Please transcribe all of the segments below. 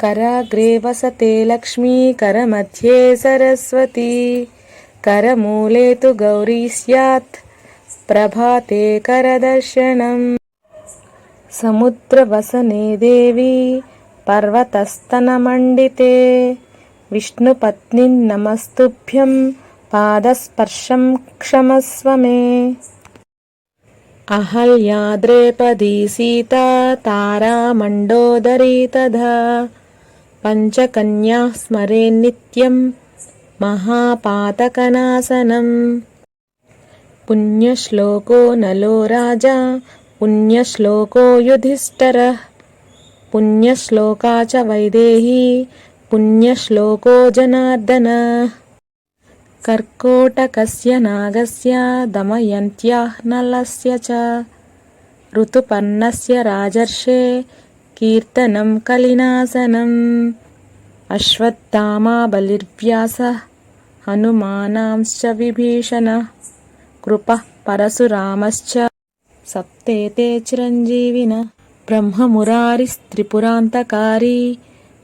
कराग्रे वसते लक्ष्मी करमध्ये सरस्वती करमूले तु गौरी स्यात् प्रभाते करदर्शनम् समुद्रवसने देवी पर्वतस्तनमण्डिते विष्णुपत्निन्नमस्तुभ्यं पादस्पर्शं क्षमस्व मे अहल्याद्रेपदी सीता तारामण्डोदरी तथा पञ्चकन्याः स्मरे नित्यं महापातकनाशनम् पुण्यश्लोको नलो राजा पुण्यश्लोको युधिष्ठरः पुण्यश्लोका च वैदेही पुण्यश्लोको जनार्दन कर्कोटकस्य नागस्य दमयन्त्याः नलस्य च ऋतुपर्णस्य राजर्षे కీర్తనం కలినాసనం. అశ్వత్థామా బలిర్వ్యాస హనుమానాంశ్చ విభీషణ. కృప పరశురామశ్చ సప్తే తే చిరంజీవిన. బ్రహ్మమురారిస్త్రిపురాంతకారీ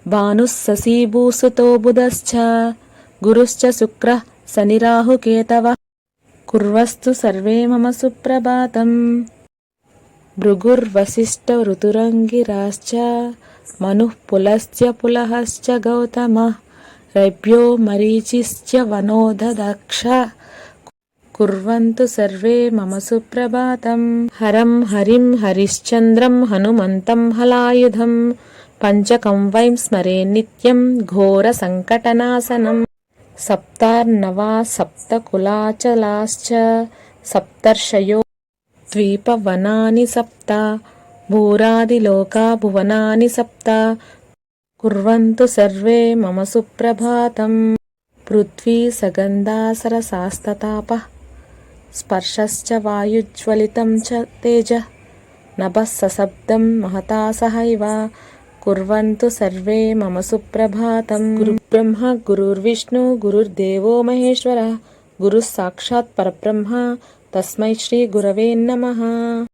భానుః ససీభూసుతో బుధశ్చ. గురుశ్చ శుక్ర శనిరాహుకేతవ కుర్వస్తు సర్వే మమ సుప్రభాతం. భృగుర్వశిష్ట ఋతురంగిరాశ్చ మనుః పులశ్చ పులహశ్చ గౌతమః రభ్యో మరీచిశ్చ వనోదదక్ష కుర్వంతు సర్వే మమ సుప్రభాతం హరం హరిం హరిశ్చంద్రం హనుమంతం హలాయుధం పంచకం వైం స్మరే నిత్యం ఘోర సంకటనాశనం సప్తార్నవా సప్తకులాచలాశ్చ సప్తర్షయో ద్వీపవనాని సప్త భూరాదిలోకా భువనాని సప్త. కుర్వంతు సర్వే మమ సుప్రభాతం. పృథ్వీ సగంధాసరసాస్తతాప స్పర్శశ్చ వాయుజ్వలితం చ తేజ. నభः సశబ్దం మహతా సహైవ. కుర్వంతు సర్వే మమ సుప్రభాతం. గురుబ్రహ్మ గురుర్విష్ణు గురుర్దేవో మహేశ్వర. గురుస్సాక్షాత్ పరబ్రహ్మ. तस्मै श्रीगुरवे नमः।